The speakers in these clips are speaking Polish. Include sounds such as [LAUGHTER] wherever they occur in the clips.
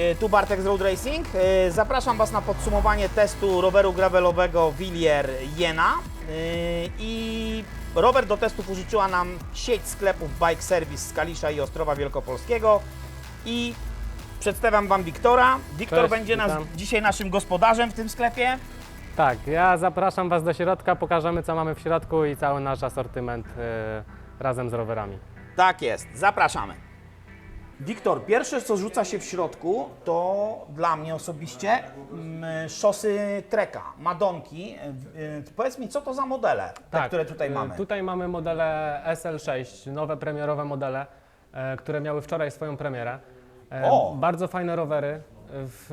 e, tu Bartek z Road Racing. E, Zapraszam Was na podsumowanie testu roweru gravelowego Willier Jena. E, I rower do testów użyczyła nam sieć sklepów Bike Service z Kalisza i Ostrowa Wielkopolskiego. I przedstawiam Wam Wiktora. Wiktor Cześć, będzie nas, witam. dzisiaj naszym gospodarzem w tym sklepie. Tak, ja zapraszam Was do środka, pokażemy co mamy w środku i cały nasz asortyment razem z rowerami. Tak jest, zapraszamy. Wiktor, pierwsze co rzuca się w środku to dla mnie osobiście mm, szosy Treka, Madonki. Y, y, Powiedz mi, co to za modele, te, które tutaj e, mamy? Tutaj mamy modele SL6, nowe premierowe modele, e, które miały wczoraj swoją premierę. E, O! Bardzo fajne rowery w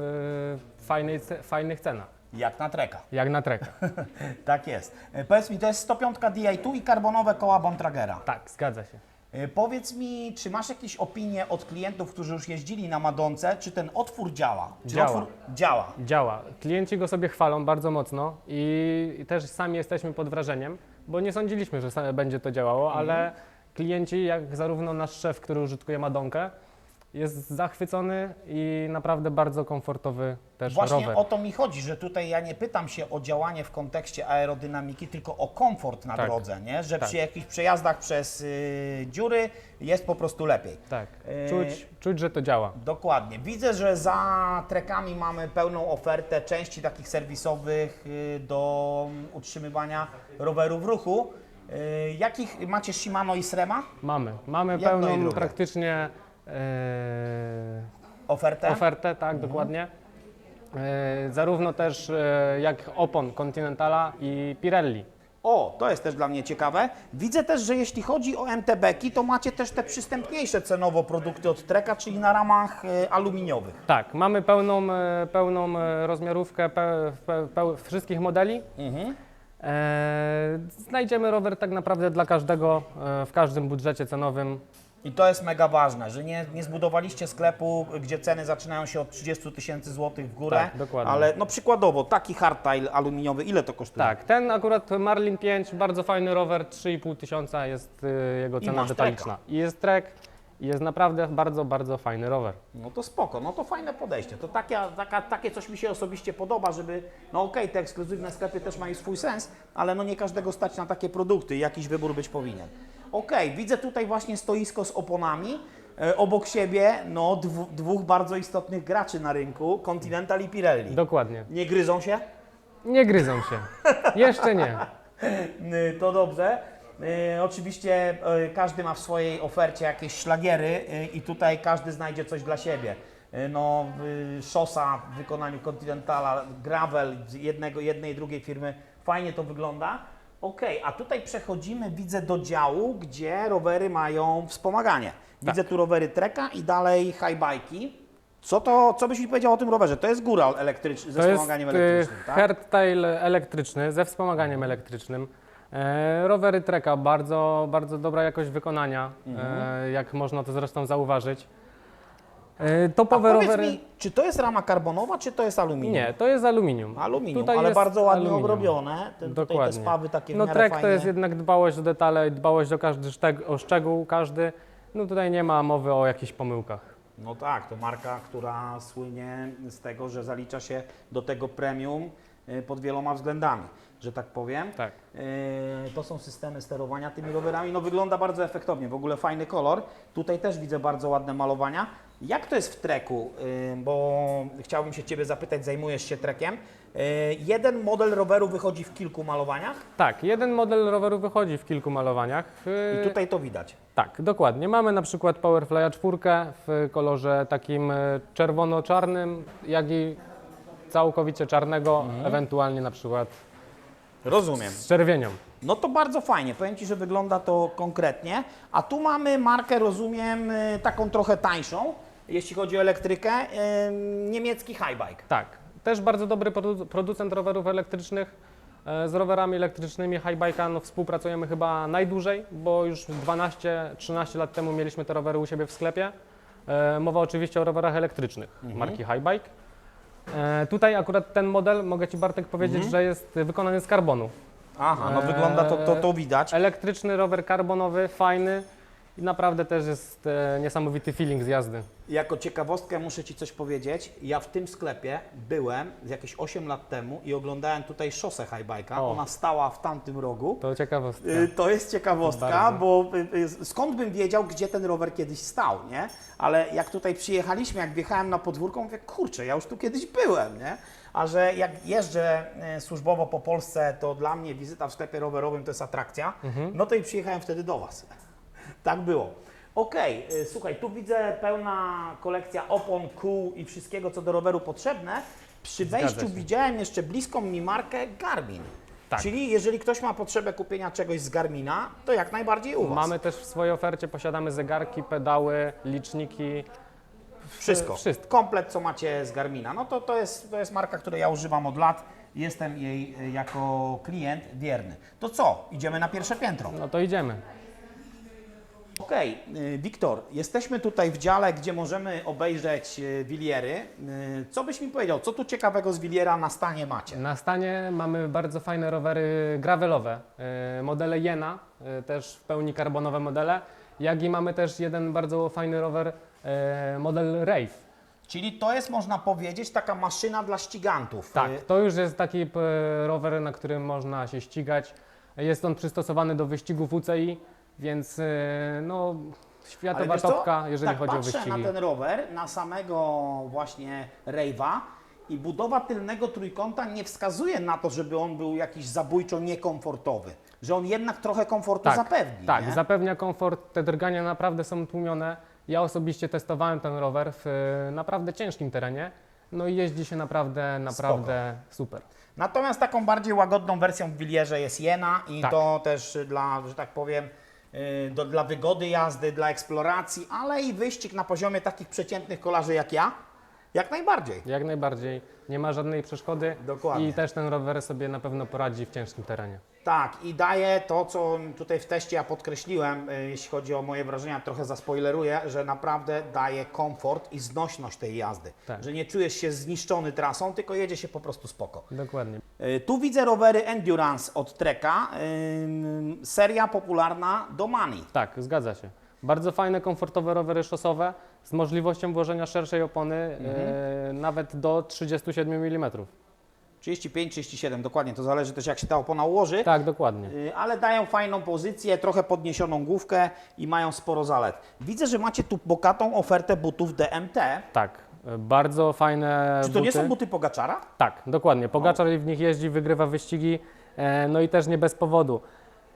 e, fajnej, ce- fajnych cenach, Jak na Treka. jak na treka. [LAUGHS] tak jest. Y, Powiedz mi, to jest 105 Di2 i karbonowe koła Bontragera. tak, zgadza się. Y, Powiedz mi, czy masz jakieś opinie od klientów, którzy już jeździli na Madonce, czy ten otwór działa? Czy Działa. Otwór działa. Działa. Klienci go sobie chwalą bardzo mocno i i też sami jesteśmy pod wrażeniem, bo nie sądziliśmy, że sa- będzie to działało, Mhm. ale klienci, jak zarówno nasz szef, który użytkuje Madonkę, jest zachwycony i naprawdę bardzo komfortowy też Właśnie rower. o to mi chodzi, że tutaj ja nie pytam się o działanie w kontekście aerodynamiki, tylko o komfort na Tak. drodze, nie? że Tak. przy jakichś przejazdach przez y, dziury jest po prostu lepiej. Tak, Yy, czuć, czuć, że to działa. Dokładnie. Widzę, że za trekami mamy pełną ofertę części takich serwisowych y, do utrzymywania roweru w ruchu. Y, Jakich macie Shimano i Srema Mamy, mamy Jedno i pełną drugie. praktycznie ofertę? ofertę, tak, Mhm. dokładnie. E, zarówno też e, jak opon Continentala i Pirelli. O, to jest też dla mnie ciekawe. Widzę też, że jeśli chodzi o MTB-ki, to macie też te przystępniejsze cenowo produkty od Treka, czyli na ramach y, aluminiowych. Tak, mamy pełną, e, pełną e, rozmiarówkę pe, pe, pe, wszystkich modeli. E, znajdziemy rower tak naprawdę dla każdego e, w każdym budżecie cenowym. I to jest mega ważne, że nie, nie zbudowaliście sklepu, gdzie ceny zaczynają się od 30 tysięcy złotych w górę. Tak, dokładnie. Ale no przykładowo, taki hardtail aluminiowy, ile to kosztuje? Tak, ten akurat Marlin 5, bardzo fajny rower, 3,5 tysiąca jest e, jego I cena masz detaliczna. I jest trek, i jest naprawdę bardzo, bardzo fajny rower. No to spoko, no to fajne podejście. To takie, taka, takie coś mi się osobiście podoba, żeby, no okej, te ekskluzywne sklepy też mają swój sens, ale no nie każdego stać na takie produkty, jakiś wybór być powinien. Okej, widzę tutaj właśnie stoisko z oponami, e, obok siebie no dwu, dwóch bardzo istotnych graczy na rynku, Continental i Pirelli. Dokładnie. Nie gryzą się? Nie gryzą się. Jeszcze nie. Y, [LAUGHS] To dobrze. Y, Oczywiście każdy ma w swojej ofercie jakieś szlagiery i tutaj każdy znajdzie coś dla siebie. No, szosa w wykonaniu Continentala, gravel jednego, jednej i drugiej firmy, fajnie to wygląda. Ok, a tutaj przechodzimy, widzę do działu, gdzie rowery mają wspomaganie. Widzę tu rowery Treka i dalej highbike'i. Co to, co byś mi powiedział o tym rowerze? To jest góral elektryczny, ze To jest wspomaganiem e, elektrycznym, tak? hardtail elektryczny ze wspomaganiem elektrycznym. E, rowery Treka, bardzo, bardzo dobra jakość wykonania, e, jak można to zresztą zauważyć. E, A topowe powiedz rowery... mi, czy to jest rama karbonowa, czy to jest aluminium? Nie, to jest aluminium. Aluminium, Tutaj ale jest bardzo ładnie aluminium. obrobione. Ten, tutaj te Dokładnie. spawy takie No trek to jest jednak dbałość o detale, dbałość o każdy szczeg- o szczegół, każdy. No tutaj nie ma mowy o jakichś pomyłkach. No tak, to marka, która słynie z tego, że zalicza się do tego premium y, pod wieloma względami, że tak powiem. Tak. Y, To są systemy sterowania tymi rowerami. No wygląda bardzo efektownie, w ogóle fajny kolor. Tutaj też widzę bardzo ładne malowania. Jak to jest w treku? Y, Bo chciałbym się Ciebie zapytać, zajmujesz się trekiem. Y, Jeden model roweru wychodzi w kilku malowaniach Tak, jeden model roweru wychodzi w kilku malowaniach. i Yy, tutaj to widać. Tak, dokładnie. Mamy na przykład Powerfly'a 4 w kolorze takim czerwono-czarnym, jak i całkowicie czarnego, Mhm. ewentualnie na przykład Rozumiem. z czerwienią. No to bardzo fajnie, powiem Ci, że wygląda to konkretnie. A tu mamy markę, rozumiem, y, taką trochę tańszą, jeśli chodzi o elektrykę, ym, niemiecki Highbike. Tak, też bardzo dobry produ- producent rowerów elektrycznych. E, Z rowerami elektrycznymi Highbike'a no, współpracujemy chyba najdłużej, bo już 12-13 lat temu mieliśmy te rowery u siebie w sklepie. E, Mowa oczywiście o rowerach elektrycznych Mhm. marki Highbike. E, Tutaj akurat ten model, mogę Ci Bartek powiedzieć, Mhm. że jest wykonany z karbonu. Aha, no wygląda to, to, to widać. Elektryczny rower karbonowy, fajny i naprawdę też jest e, niesamowity feeling z jazdy. Jako ciekawostkę muszę Ci coś powiedzieć. Ja w tym sklepie byłem jakieś 8 lat temu i oglądałem tutaj szosę highbike'a. O. Ona stała w tamtym rogu. To ciekawostka. Y, To jest ciekawostka, Bardzo. bo y, y, skąd bym wiedział, gdzie ten rower kiedyś stał, nie? Ale jak tutaj przyjechaliśmy, jak wjechałem na podwórko, mówię, kurczę, ja już tu kiedyś byłem, nie? A że jak jeżdżę y, służbowo po Polsce, to dla mnie wizyta w sklepie rowerowym to jest atrakcja, no to i przyjechałem wtedy do Was. Tak było. Okej, y, słuchaj, tu widzę pełna kolekcja opon, kół i wszystkiego, co do roweru potrzebne. Przy wejściu widziałem jeszcze bliską mi markę Garmin. Tak. Czyli jeżeli ktoś ma potrzebę kupienia czegoś z Garmina, to jak najbardziej u Was. Mamy też w swojej ofercie, posiadamy zegarki, pedały, liczniki. wszystko. wszystko. Komplet, co macie z Garmina. No to, to, jest, to jest marka, której ja używam od lat. Jestem jej y, jako klient wierny. To co? Idziemy na pierwsze piętro. No to idziemy. Okej, y, Wiktor, jesteśmy tutaj w dziale, gdzie możemy obejrzeć y, Wiliery. Y, Co byś mi powiedział, co tu ciekawego z Wiliera na stanie macie? Na stanie mamy bardzo fajne rowery gravelowe, e, modele Jena, też w pełni karbonowe modele, jak i mamy też jeden bardzo fajny rower, model Rave. Czyli to jest, można powiedzieć, taka maszyna dla ścigantów. Tak, Y, to już jest taki rower, na którym można się ścigać. Jest on przystosowany do wyścigów UCI, więc e, no, Ale światowa wiesz co? topka, jeżeli tak chodzi o patrzę wyścigi. na ten rower, na samego właśnie Rave'a i budowa tylnego trójkąta nie wskazuje na to, żeby on był jakiś zabójczo niekomfortowy. Że on jednak trochę komfortu zapewni. Tak, nie? zapewnia komfort, te drgania naprawdę są tłumione. Ja osobiście testowałem ten rower w e, naprawdę ciężkim terenie, no i jeździ się naprawdę, naprawdę super. Natomiast taką bardziej łagodną wersją w Willierze jest Jena i Tak. to też dla, że tak powiem, do, dla wygody jazdy, dla eksploracji, ale i wyścig na poziomie takich przeciętnych kolarzy jak ja, jak najbardziej. Jak najbardziej, nie ma żadnej przeszkody Dokładnie. i też ten rower sobie na pewno poradzi w ciężkim terenie. Tak, i daje to, co tutaj w teście ja podkreśliłem, y, jeśli chodzi o moje wrażenia, trochę zaspoileruję, że naprawdę daje komfort i znośność tej jazdy. Tak. Że nie czujesz się zniszczony trasą, tylko jedzie się po prostu spoko. Dokładnie. Y, Tu widzę rowery Endurance od Treka, y, seria popularna do Mani. Tak, zgadza się. Bardzo fajne, komfortowe rowery szosowe z możliwością włożenia szerszej opony Mhm. e, nawet do 37 mm. 35-37, dokładnie, to zależy też jak się ta opona ułoży. Tak, dokładnie. Y, Ale dają fajną pozycję, trochę podniesioną główkę i mają sporo zalet. Widzę, że macie tu bogatą ofertę butów DMT. Tak, e, bardzo fajne Czy to nie buty. są buty Pogaczara? Tak, dokładnie. Pogaczar w nich jeździ, wygrywa wyścigi, e, no i też nie bez powodu.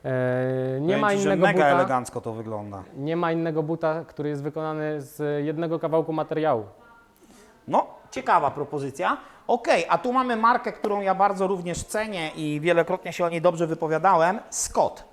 E, nie ma Powiem ci, że innego mega buta. elegancko to wygląda. Nie ma innego buta, który jest wykonany z jednego kawałku materiału. No, ciekawa propozycja. Okej, a tu mamy markę, którą ja bardzo również cenię i wielokrotnie się o niej dobrze wypowiadałem, Scott.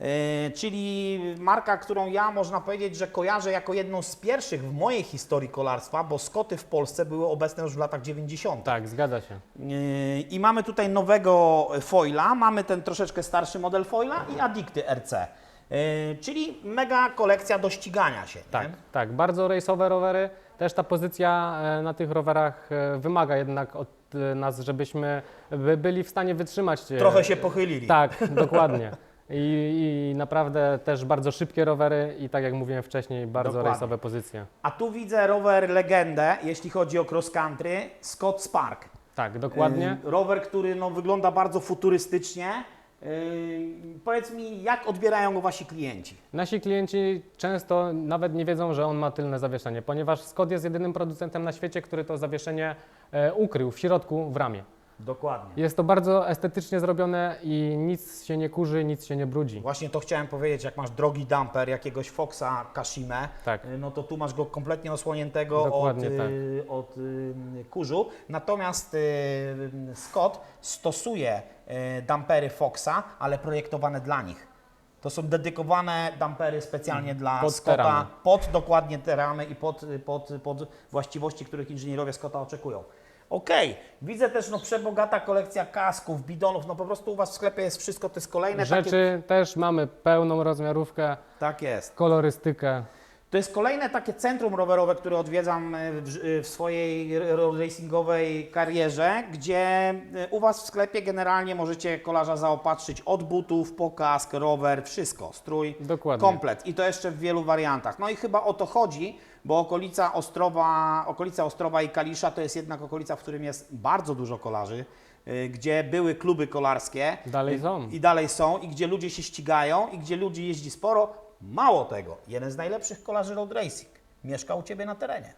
Yy, czyli marka, którą ja można powiedzieć, że kojarzę jako jedną z pierwszych w mojej historii kolarstwa, bo Scotty w Polsce były obecne już w latach 90. Tak, zgadza się. Yy, I mamy tutaj nowego foila, mamy ten troszeczkę starszy model foila i Addicty RC. Yy, czyli mega kolekcja do ścigania się. Tak, nie? tak. Bardzo rejsowe rowery. Też ta pozycja e, na tych rowerach e, wymaga jednak od e, nas, żebyśmy by byli w stanie wytrzymać. e, Trochę się pochylili. Tak, dokładnie. I, I naprawdę też bardzo szybkie rowery i tak jak mówiłem wcześniej, bardzo Dokładnie. rejsowe pozycje. A tu widzę rower legendę, jeśli chodzi o cross country, Scott Spark. Tak, dokładnie. Yy, rower, który no, wygląda bardzo futurystycznie. Yy, powiedz mi, jak odbierają go wasi klienci? Nasi klienci często nawet nie wiedzą, że on ma tylne zawieszenie, ponieważ Scott jest jedynym producentem na świecie, który to zawieszenie e, ukrył w środku w ramie. Dokładnie. Jest to bardzo estetycznie zrobione i nic się nie kurzy, nic się nie brudzi. Właśnie to chciałem powiedzieć, jak masz drogi dumper jakiegoś Foxa Kashime, Tak. yy, no to tu masz go kompletnie osłoniętego od, Dokładnie tak. yy, od yy, kurzu. Natomiast Scott stosuje dumpery Foxa, ale projektowane dla nich. To są dedykowane dampery specjalnie dla Mhm. Pod te Scotta, ramy. pod dokładnie te ramy i pod, pod, pod właściwości, których inżynierowie Scotta oczekują. Okej, widzę też no, przebogata kolekcja kasków, bidonów, no po prostu u Was w sklepie jest wszystko, to jest kolejne takie... Rzeczy też mamy pełną rozmiarówkę, Tak jest. kolorystykę. To jest kolejne takie centrum rowerowe, które odwiedzam e, w, ż- w swojej road racingowej karierze, gdzie e, u Was w sklepie generalnie możecie kolarza zaopatrzyć od butów, po kask, rower, wszystko, strój, Dokładnie. komplet i to jeszcze w wielu wariantach. No i chyba o to chodzi, bo okolica Ostrowa, okolica Ostrowa i Kalisza to jest jednak okolica, w którym jest bardzo dużo kolarzy, y, gdzie były kluby kolarskie. Dalej y, są. I dalej są, i gdzie ludzie się ścigają, i gdzie ludzi jeździ sporo. Mało tego, jeden z najlepszych kolarzy road racing mieszka u Ciebie na terenie.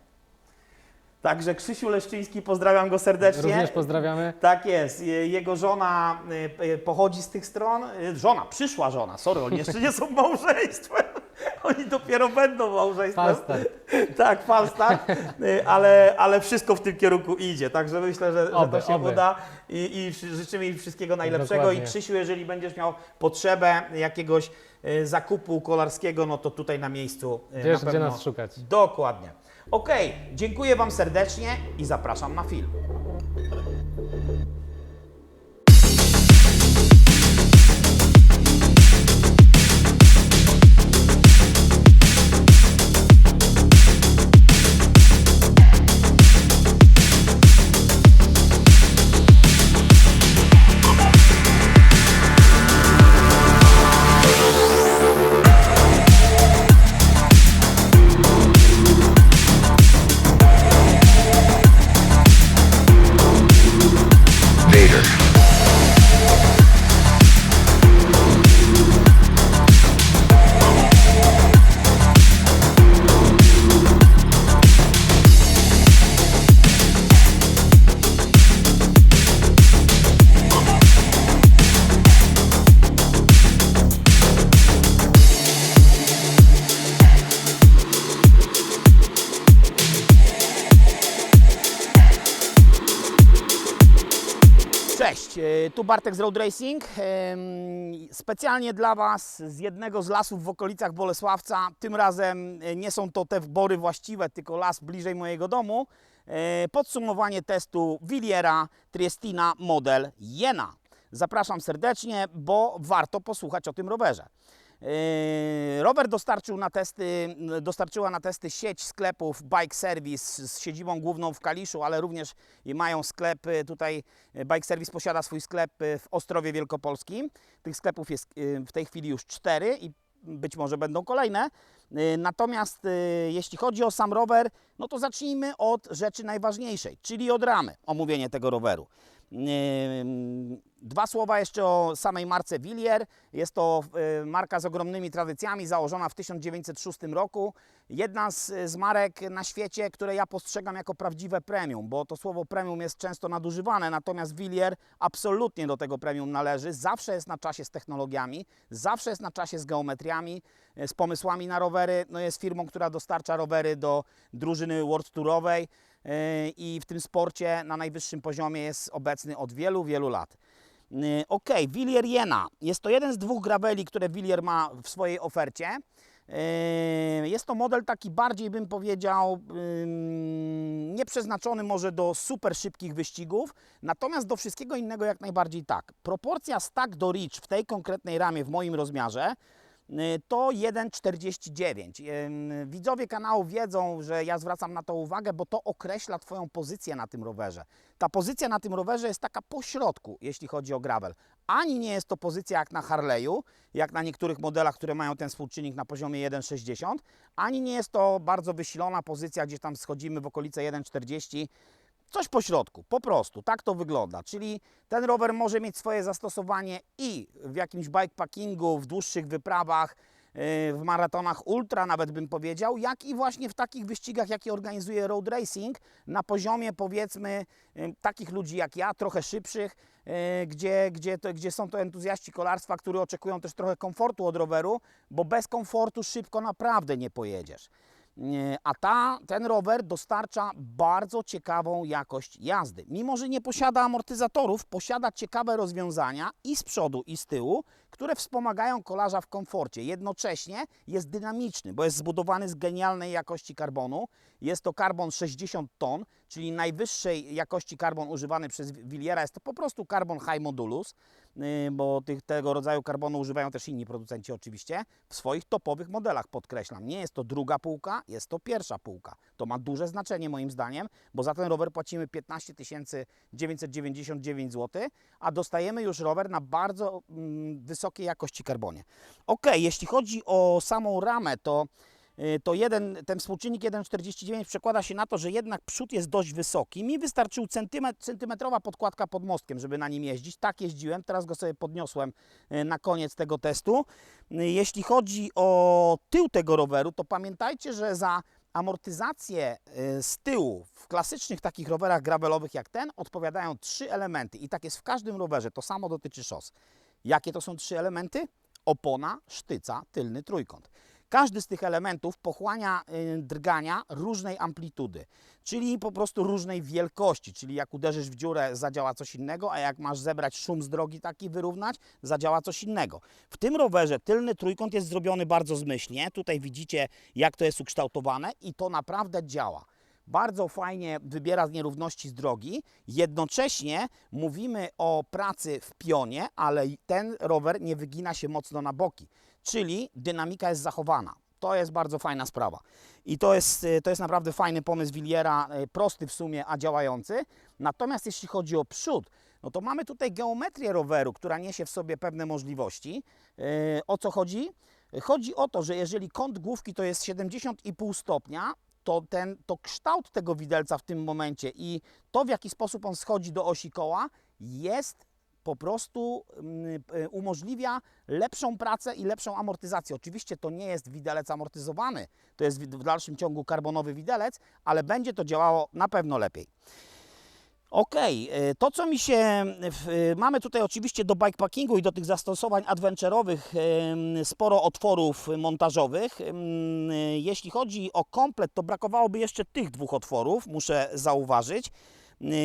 Także Krzysiu Leszczyński, pozdrawiam go serdecznie. Również pozdrawiamy. Tak jest. Je- Jego żona y, pochodzi z tych stron. Żona, przyszła żona, sorry, oni jeszcze nie są małżeństwem. [LAUGHS] Oni dopiero będą małżeństwem. Falstart. [LAUGHS] Tak, falstart, y, ale, ale wszystko w tym kierunku idzie. Także myślę, że, że Oby, to się oby. uda i, i ży- życzymy im wszystkiego najlepszego. Dokładnie. I Krzysiu, jeżeli będziesz miał potrzebę jakiegoś y, zakupu kolarskiego, no to tutaj na miejscu y, Wiesz, na gdzie nas szukać. Dokładnie. Okej, dziękuję Wam serdecznie i zapraszam na film. Tu Bartek z Road Racing. Em, Specjalnie dla Was z jednego z lasów w okolicach Bolesławca. Tym razem e, nie są to te bory właściwe, tylko las bliżej mojego domu. E, Podsumowanie testu Williera Triestina model Jena. Zapraszam serdecznie, bo warto posłuchać o tym rowerze. Yy, Rower dostarczył na testy, dostarczyła na testy sieć sklepów Bike Service z siedzibą główną w Kaliszu, ale również mają sklepy. Tutaj e, Bike Service posiada swój sklep w Ostrowie Wielkopolskim. Tych sklepów jest w tej chwili już cztery i być może będą kolejne. Natomiast jeśli chodzi o sam rower, no to zacznijmy od rzeczy najważniejszej, czyli od ramy, omówienie tego roweru. Dwa słowa jeszcze o samej marce Willier. Jest to y, marka z ogromnymi tradycjami, założona w 1906 roku. Jedna z, z marek na świecie, które ja postrzegam jako prawdziwe premium, bo to słowo premium jest często nadużywane, natomiast Willier absolutnie do tego premium należy. Zawsze jest na czasie z technologiami, zawsze jest na czasie z geometriami, y, z pomysłami na rowery. No jest firmą, która dostarcza rowery do drużyny World Tourowej i w tym sporcie na najwyższym poziomie jest obecny od wielu, wielu lat. Yy, Ok, Willier Jena. Jest to jeden z dwóch graveli, które Willier ma w swojej ofercie. Yy, Jest to model taki bardziej, bym powiedział, nieprzeznaczony może do super szybkich wyścigów, natomiast do wszystkiego innego jak najbardziej tak. Proporcja stack do reach w tej konkretnej ramie w moim rozmiarze to 1,49. Ym, Widzowie kanału wiedzą, że ja zwracam na to uwagę, bo to określa Twoją pozycję na tym rowerze. Ta pozycja na tym rowerze jest taka pośrodku, jeśli chodzi o gravel. Ani nie jest to pozycja jak na Harley'u, jak na niektórych modelach, które mają ten współczynnik na poziomie 1,60, ani nie jest to bardzo wysilona pozycja, gdzie tam schodzimy w okolice 1,40. Coś po środku, po prostu, tak to wygląda. Czyli ten rower może mieć swoje zastosowanie i w jakimś bikepackingu, w dłuższych wyprawach, yy, w maratonach ultra nawet bym powiedział, jak i właśnie w takich wyścigach, jakie organizuje road racing na poziomie powiedzmy yy, takich ludzi jak ja, trochę szybszych, yy, gdzie, gdzie, to, gdzie są to entuzjaści kolarstwa, którzy oczekują też trochę komfortu od roweru, bo bez komfortu szybko naprawdę nie pojedziesz. A ta, ten rower dostarcza bardzo ciekawą jakość jazdy. Mimo, że nie posiada amortyzatorów, posiada ciekawe rozwiązania i z przodu, i z tyłu, które wspomagają kolarza w komforcie. Jednocześnie jest dynamiczny, bo jest zbudowany z genialnej jakości karbonu. Jest to karbon 60 ton, czyli najwyższej jakości karbon używany przez Williera. Jest to po prostu karbon high modulus, yy, bo tych, tego rodzaju karbonu używają też inni producenci oczywiście w swoich topowych modelach, podkreślam. Nie jest to druga półka, jest to pierwsza półka. To ma duże znaczenie moim zdaniem, bo za ten rower płacimy 15 999 zł, a dostajemy już rower na bardzo mm, wysokiej jakości karbonie. Ok, jeśli chodzi o samą ramę, to y, to jeden, ten współczynnik 1,49 przekłada się na to, że jednak przód jest dość wysoki. Mi wystarczył centymetr, centymetrowa podkładka pod mostkiem, żeby na nim jeździć. Tak jeździłem, teraz go sobie podniosłem y, na koniec tego testu. Y, Jeśli chodzi o tył tego roweru, to pamiętajcie, że za amortyzację z tyłu w klasycznych takich rowerach gravelowych jak ten odpowiadają trzy elementy i tak jest w każdym rowerze, to samo dotyczy szos. Jakie to są trzy elementy? Opona, sztyca, tylny trójkąt. Każdy z tych elementów pochłania y, drgania różnej amplitudy, czyli po prostu różnej wielkości, czyli jak uderzysz w dziurę zadziała coś innego, a jak masz zebrać szum z drogi taki wyrównać, zadziała coś innego. W tym rowerze tylny trójkąt jest zrobiony bardzo zmyślnie, tutaj widzicie jak to jest ukształtowane i to naprawdę działa bardzo fajnie wybiera z nierówności z drogi. Jednocześnie mówimy o pracy w pionie, ale ten rower nie wygina się mocno na boki, czyli dynamika jest zachowana. To jest bardzo fajna sprawa. I to jest, y, to jest naprawdę fajny pomysł Williera, y, prosty w sumie, a działający. Natomiast jeśli chodzi o przód, no to mamy tutaj geometrię roweru, która niesie w sobie pewne możliwości. Yy, O co chodzi? Chodzi o to, że jeżeli kąt główki to jest 70,5 stopnia, to, ten, to kształt tego widelca w tym momencie i to, w jaki sposób on schodzi do osi koła, jest po prostu mm, y, umożliwia lepszą pracę i lepszą amortyzację. Oczywiście to nie jest widelec amortyzowany, to jest w dalszym ciągu karbonowy widelec, ale będzie to działało na pewno lepiej. Ok, to co mi się. w- Mamy tutaj oczywiście do bikepackingu i do tych zastosowań adventurowych sporo otworów montażowych. Jeśli chodzi o komplet, to brakowałoby jeszcze tych dwóch otworów, muszę zauważyć.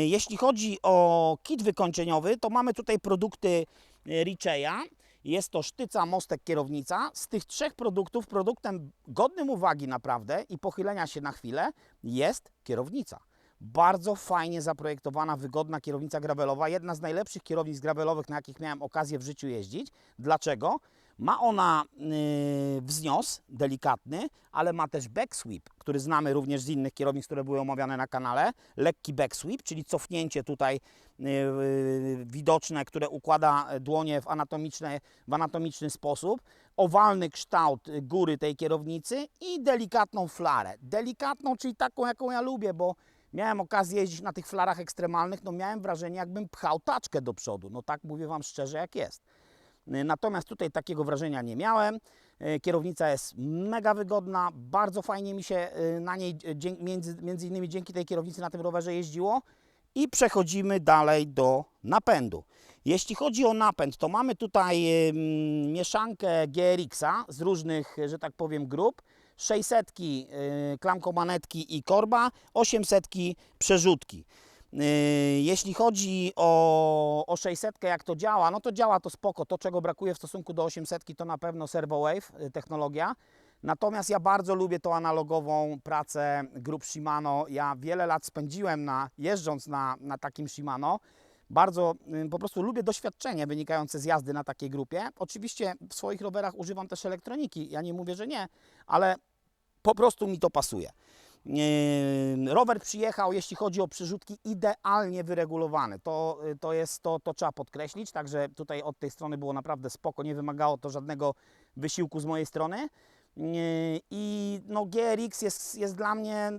Jeśli chodzi o kit wykończeniowy, to mamy tutaj produkty e, Richeya. Jest to sztyca, mostek, kierownica. Z tych trzech produktów, produktem godnym uwagi naprawdę i pochylenia się na chwilę jest kierownica. Bardzo fajnie zaprojektowana, wygodna kierownica gravelowa. Jedna z najlepszych kierownic gravelowych, na jakich miałem okazję w życiu jeździć. Dlaczego? Ma ona yy, wznios delikatny, ale ma też backsweep, który znamy również z innych kierownic, które były omawiane na kanale. Lekki backsweep, czyli cofnięcie tutaj yy, yy, widoczne, które układa dłonie w, anatomiczne, w anatomiczny sposób. Owalny kształt y, góry tej kierownicy i delikatną flarę. Delikatną, czyli taką, jaką ja lubię, bo miałem okazję jeździć na tych flarach ekstremalnych, no miałem wrażenie, jakbym pchał taczkę do przodu. No tak mówię Wam szczerze, jak jest. Y, Natomiast tutaj takiego wrażenia nie miałem. Y, Kierownica jest mega wygodna, bardzo fajnie mi się y, na niej między, między innymi dzięki tej kierownicy na tym rowerze jeździło. I przechodzimy dalej do napędu. Jeśli chodzi o napęd, to mamy tutaj mieszankę GRX-a z różnych, że tak powiem, grup. 600 y, klamkomanetki i korba, 800 przerzutki. Y, Jeśli chodzi o, o 600, jak to działa, no to działa to spoko. To, czego brakuje w stosunku do 800, to na pewno Servo Wave y, technologia. Natomiast ja bardzo lubię tą analogową pracę grup Shimano. Ja wiele lat spędziłem na, jeżdżąc na, na takim Shimano. Bardzo y, po prostu lubię doświadczenie wynikające z jazdy na takiej grupie. Oczywiście w swoich rowerach używam też elektroniki. Ja nie mówię, że nie, ale po prostu mi to pasuje. Yy, Rower przyjechał, jeśli chodzi o przyrzutki, idealnie wyregulowany. To, y, to jest to, to trzeba podkreślić, także tutaj od tej strony było naprawdę spoko, nie wymagało to żadnego wysiłku z mojej strony. Yy, I no, GRX jest, jest dla mnie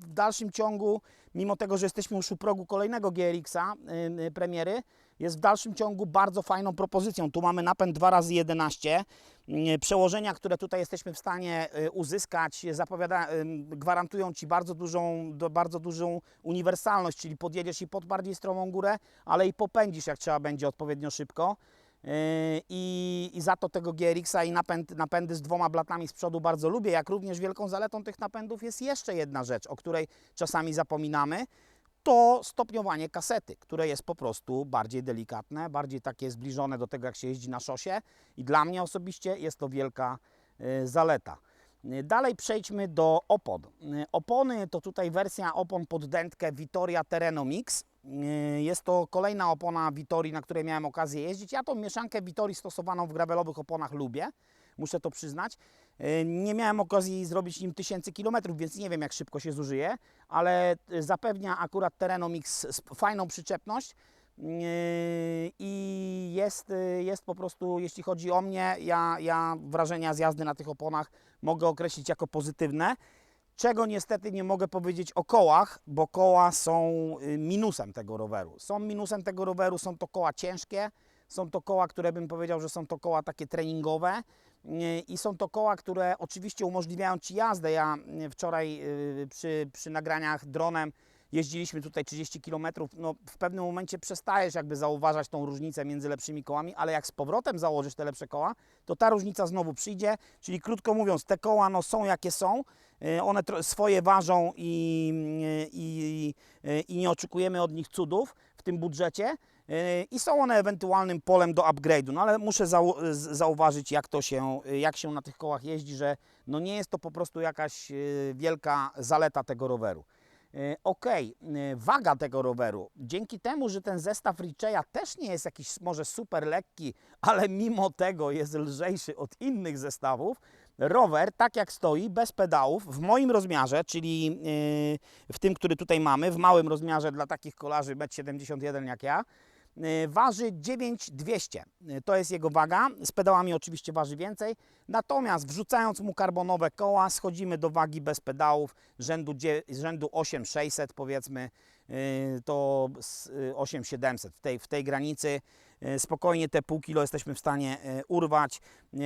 w dalszym ciągu, mimo tego, że jesteśmy już u progu kolejnego GRX-a yy, yy, premiery, jest w dalszym ciągu bardzo fajną propozycją. Tu mamy napęd 2x11 yy, przełożenia, które tutaj jesteśmy w stanie yy, uzyskać, zapowiada, gwarantują Ci bardzo dużą, bardzo dużą uniwersalność, czyli podjedziesz i pod bardziej stromą górę, ale i popędzisz, jak trzeba będzie odpowiednio szybko. Yy, I, I za to tego GRX-a i napęd, napędy z dwoma blatami z przodu bardzo lubię. Jak również wielką zaletą tych napędów jest jeszcze jedna rzecz, o której czasami zapominamy. To stopniowanie kasety, które jest po prostu bardziej delikatne, bardziej takie zbliżone do tego, jak się jeździ na szosie i dla mnie osobiście jest to wielka y, zaleta. Y, Dalej przejdźmy do opon. Y, Opony to tutaj wersja opon pod dętkę Vittoria Terreno Mix. Jest to kolejna opona Vittorii, na której miałem okazję jeździć. Ja tą mieszankę Vittorii stosowaną w gravelowych oponach lubię, muszę to przyznać. Y, Nie miałem okazji zrobić nim tysięcy kilometrów, więc nie wiem jak szybko się zużyje, ale y, zapewnia akurat Terreno Mix sp- fajną przyczepność. Yy, I jest, jest po prostu, jeśli chodzi o mnie, ja, ja wrażenia z jazdy na tych oponach mogę określić jako pozytywne. Czego niestety nie mogę powiedzieć o kołach, bo koła są minusem tego roweru. Są minusem tego roweru, są to koła ciężkie, są to koła, które bym powiedział, że są to koła takie treningowe i są to koła, które oczywiście umożliwiają Ci jazdę. Ja yy, wczoraj yy, przy, przy nagraniach dronem jeździliśmy tutaj 30 km, no w pewnym momencie przestajesz jakby zauważać tą różnicę między lepszymi kołami, ale jak z powrotem założysz te lepsze koła, to ta różnica znowu przyjdzie, czyli krótko mówiąc, te koła no są jakie są, y, one swoje ważą i, i, i, i nie oczekujemy od nich cudów w tym budżecie. y, i są one ewentualnym polem do upgrade'u, no ale muszę zau- zauważyć jak to się, jak się na tych kołach jeździ, że no nie jest to po prostu jakaś y, wielka zaleta tego roweru. E, Ok, waga tego roweru. Dzięki temu, że ten zestaw Richeya też nie jest jakiś może super lekki, ale mimo tego jest lżejszy od innych zestawów, rower tak jak stoi, bez pedałów, w moim rozmiarze, czyli yy, w tym, który tutaj mamy, w małym rozmiarze dla takich kolarzy 1,71 m jak ja, waży 9200. Yy, To jest jego waga. Z pedałami oczywiście waży więcej. Natomiast wrzucając mu karbonowe koła, schodzimy do wagi bez pedałów rzędu, rzędu 8600 powiedzmy, to z- yy, 8700 w tej, w tej granicy. Yy, Spokojnie te pół kilo jesteśmy w stanie urwać.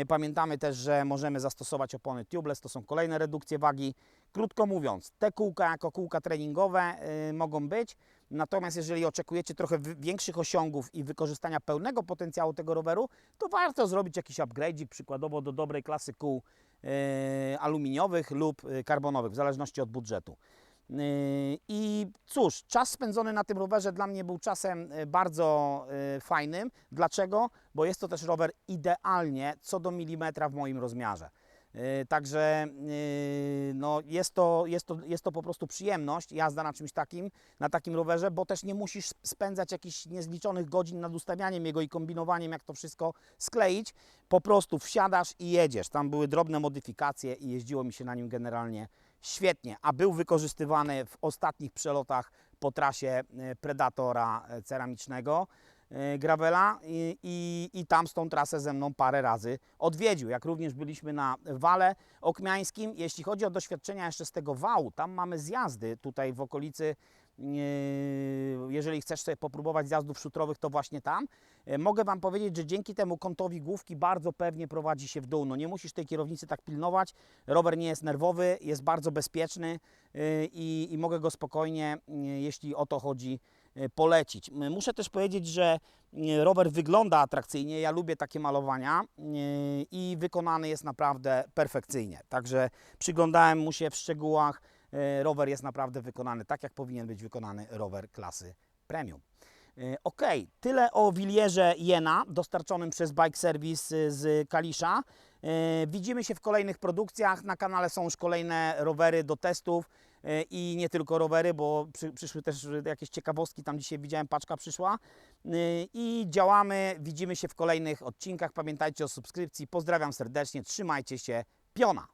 Pamiętamy też, że możemy zastosować opony tubeless, to są kolejne redukcje wagi. Krótko mówiąc, te kółka jako kółka treningowe mogą być, natomiast jeżeli oczekujecie trochę większych osiągów i wykorzystania pełnego potencjału tego roweru, to warto zrobić jakiś upgrade'ik, przykładowo do dobrej klasy kół aluminiowych lub karbonowych, w zależności od budżetu. Yy, I cóż, czas spędzony na tym rowerze dla mnie był czasem yy, bardzo yy, fajnym. Dlaczego? Bo jest to też rower idealnie co do milimetra w moim rozmiarze. Yy, Także yy, no jest, to, jest, to, jest to po prostu przyjemność jazda na czymś takim, na takim rowerze, bo też nie musisz spędzać jakichś niezliczonych godzin nad ustawianiem jego i kombinowaniem, jak to wszystko skleić. Po prostu wsiadasz i jedziesz. Tam były drobne modyfikacje i jeździło mi się na nim generalnie świetnie, a był wykorzystywany w ostatnich przelotach po trasie e, Predatora e, ceramicznego e, Gravela i, i, i tam z tą trasę ze mną parę razy odwiedził. Jak również byliśmy na Wale Okmiańskim. Jeśli chodzi o doświadczenia jeszcze z tego wału, tam mamy zjazdy tutaj w okolicy jeżeli chcesz sobie popróbować zjazdów szutrowych, to właśnie tam. E, Mogę Wam powiedzieć, że dzięki temu kątowi główki bardzo pewnie prowadzi się w dół. No nie musisz tej kierownicy tak pilnować. Rower nie jest nerwowy, jest bardzo bezpieczny e, i, i mogę go spokojnie, e, jeśli o to chodzi, polecić. Muszę też powiedzieć, że rower wygląda atrakcyjnie. Ja lubię takie malowania i wykonany jest naprawdę perfekcyjnie. Także przyglądałem mu się w szczegółach. E, Rower jest naprawdę wykonany tak, jak powinien być wykonany rower klasy premium. E, Ok, tyle o Willierze Jena dostarczonym przez Bike Service y, z Kalisza. E, Widzimy się w kolejnych produkcjach. Na kanale są już kolejne rowery do testów e, i nie tylko rowery, bo przy, przyszły też jakieś ciekawostki. Tam dzisiaj widziałem, paczka przyszła. E, I działamy. Widzimy się w kolejnych odcinkach. Pamiętajcie o subskrypcji. Pozdrawiam serdecznie. Trzymajcie się. Piona!